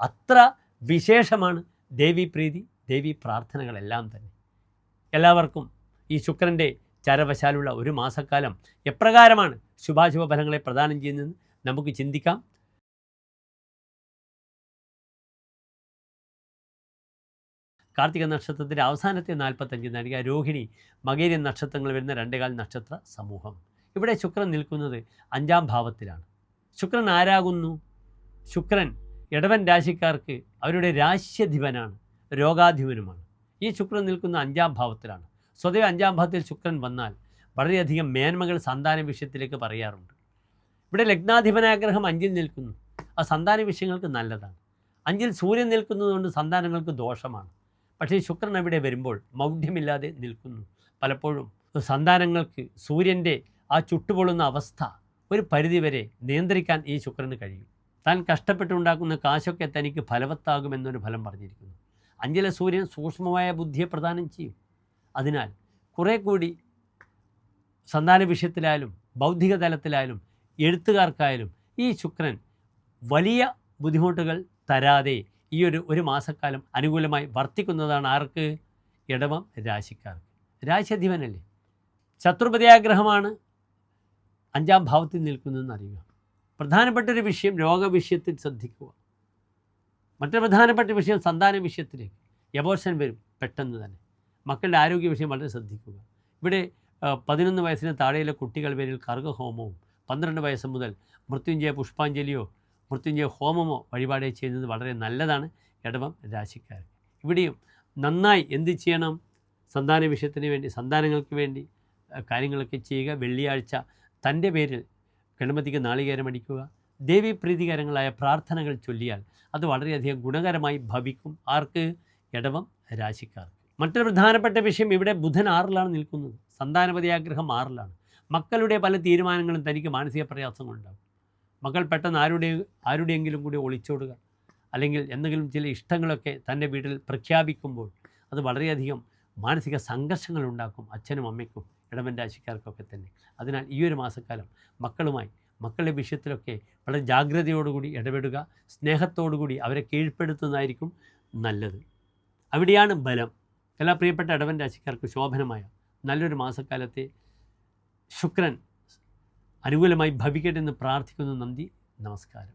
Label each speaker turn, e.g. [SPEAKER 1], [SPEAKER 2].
[SPEAKER 1] അത്ര വിശേഷമാണ് ദേവീപ്രീതി ദേവി പ്രാർത്ഥനകളെല്ലാം തന്നെ. എല്ലാവർക്കും ഈ ശുക്രന്റെ ചരവശാലുള്ള ഒരു മാസക്കാലം എപ്രകാരമാണ് ശുഭാശുഭ ഫലങ്ങളെ പ്രദാനം ചെയ്യുന്നതെന്ന് നമുക്ക് ചിന്തിക്കാം. കാർത്തിക നക്ഷത്രത്തിന്റെ അവസാനത്തെ നാൽപ്പത്തഞ്ച് നാഴിക രോഹിണി മകേരി നക്ഷത്രങ്ങൾ വരുന്ന രണ്ടേകാൽ നക്ഷത്ര സമൂഹം. ഇവിടെ ശുക്രൻ നിൽക്കുന്നത് അഞ്ചാം ഭാവത്തിലാണ്. ശുക്രൻ ആരാകുന്നു? ശുക്രൻ ഇടവൻ രാശിക്കാർക്ക് അവരുടെ രാശ്യധിപനാണ് രോഗാധിപനുമാണ്. ഈ ശുക്രൻ നിൽക്കുന്ന അഞ്ചാം ഭാവത്തിലാണ്. സ്വതവേ അഞ്ചാം ഭാവത്തിൽ ശുക്രൻ വന്നാൽ വളരെയധികം മേന്മകൾ സന്താന വിഷയത്തിലേക്ക് പറയാറുണ്ട്. ഇവിടെ ലഗ്നാധിപനാഗ്രഹം അഞ്ചിൽ നിൽക്കുന്നു. ആ സന്താന വിഷയങ്ങൾക്ക് നല്ലതാണ്. അഞ്ചിൽ സൂര്യൻ നിൽക്കുന്നതുകൊണ്ട് സന്താനങ്ങൾക്ക് ദോഷമാണ്. പക്ഷേ ശുക്രൻ അവിടെ വരുമ്പോൾ മൗഢ്യമില്ലാതെ നിൽക്കുന്നു. പലപ്പോഴും സന്താനങ്ങൾക്ക് സൂര്യന്റെ ആ ചുട്ടുപൊള്ളുന്ന അവസ്ഥ ഒരു പരിധിവരെ നിയന്ത്രിക്കാൻ ഈ ശുക്രന് കഴിയും. താൻ കഷ്ടപ്പെട്ടുണ്ടാക്കുന്ന കാശൊക്കെ തനിക്ക് ഫലവത്താകുമെന്നൊരു ഫലം പറഞ്ഞിരിക്കുന്നു. അഞ്ചിലെ സൂര്യൻ സൂക്ഷ്മമായ ബുദ്ധിയെ പ്രദാനം ചെയ്യും. അതിനാൽ കുറേ കൂടി സന്താന വിഷയത്തിലായാലും ബൗദ്ധിക തലത്തിലായാലും എഴുത്തുകാർക്കായാലും ഈ ശുക്രൻ വലിയ ബുദ്ധിമുട്ടുകൾ തരാതെ ഈ ഒരു ഒരു മാസക്കാലം അനുകൂലമായി വർത്തിക്കുന്നതാണ് ആർക്ക്? ഇടവം രാശിക്കാർക്ക്. രാശിയധിപനല്ലേ? ശത്രുപതിയാഗ്രഹമാണ് അഞ്ചാം ഭാവത്തിൽ നിൽക്കുന്നതെന്ന് അറിയുക. പ്രധാനപ്പെട്ട ഒരു വിഷയം രോഗവിഷയത്തിൽ ശ്രദ്ധിക്കുക. മറ്റൊരു പ്രധാനപ്പെട്ട വിഷയം സന്താന വിഷയത്തിലേക്ക്. എബോർഷൻ വരും പെട്ടെന്ന് തന്നെ. മക്കളുടെ ആരോഗ്യ വിഷയം വളരെ ശ്രദ്ധിക്കുക. ഇവിടെ പതിനൊന്ന് വയസ്സിന് താഴെയുള്ള കുട്ടികൾ പേരിൽ കർഗഹോമവും പന്ത്രണ്ട് വയസ്സ് മുതൽ മൃത്യുഞ്ജയ പുഷ്പാഞ്ജലിയോ മൃത്യുഞ്ജയ ഹോമമോ വഴിപാടേ ചെയ്യുന്നത് വളരെ നല്ലതാണ് ഇടവം രാശിക്കാർ ഇവിടെയും നന്നായി എന്ത് ചെയ്യണം? സന്താന വിഷയത്തിന് വേണ്ടി സന്താനങ്ങൾക്ക് വേണ്ടി കാര്യങ്ങളൊക്കെ ചെയ്യുക. വെള്ളിയാഴ്ച തന്റെ പേരിൽ ഗണപതിക്ക് നാളികേരം അടിക്കുക ദേവി പ്രീതികരങ്ങളായ പ്രാർത്ഥനകൾ ചൊല്ലിയാൽ അത് വളരെയധികം ഗുണകരമായി ഭവിക്കും. ആർക്ക്? ഇടവം രാശിക്കാർക്ക്. മറ്റൊരു പ്രധാനപ്പെട്ട വിഷയം ഇവിടെ ബുധൻ ആറിലാണ് നിൽക്കുന്നത്. സന്താനപതിയാഗ്രഹം ആറിലാണ്. മക്കളുടെ പല തീരുമാനങ്ങളും തനിക്ക് മാനസിക പ്രയാസങ്ങളുണ്ടാകും മക്കൾ പെട്ടെന്ന് ആരുടെ ആരുടെയെങ്കിലും കൂടി ഒളിച്ചോടുക അല്ലെങ്കിൽ എന്തെങ്കിലും ചില ഇഷ്ടങ്ങളൊക്കെ തന്റെ വീട്ടിൽ പ്രഖ്യാപിക്കുമ്പോൾ അത് വളരെയധികം മാനസിക സംഘർഷങ്ങൾ ഉണ്ടാക്കും അച്ഛനും അമ്മയ്ക്കും. ഇടവൻ രാശിക്കാർക്കൊക്കെ തന്നെ. അതിനാൽ ഈ ഒരു മാസക്കാലം മക്കളുമായി മക്കളുടെ വിഷയത്തിലൊക്കെ വളരെ ജാഗ്രതയോടുകൂടി ഇടപെടുക സ്നേഹത്തോടുകൂടി അവരെ കീഴ്പ്പെടുത്തുന്നതായിരിക്കും നല്ലത്. അവിടെയാണ് ബലം. എല്ലാ പ്രിയപ്പെട്ട ഇടവൻ രാശിക്കാർക്ക് ശോഭനമായ നല്ലൊരു മാസക്കാലത്തെ ശുക്രൻ അനുകൂലമായി ഭവിക്കട്ടെ എന്ന് പ്രാർത്ഥിക്കുന്നു നന്ദി നമസ്കാരം.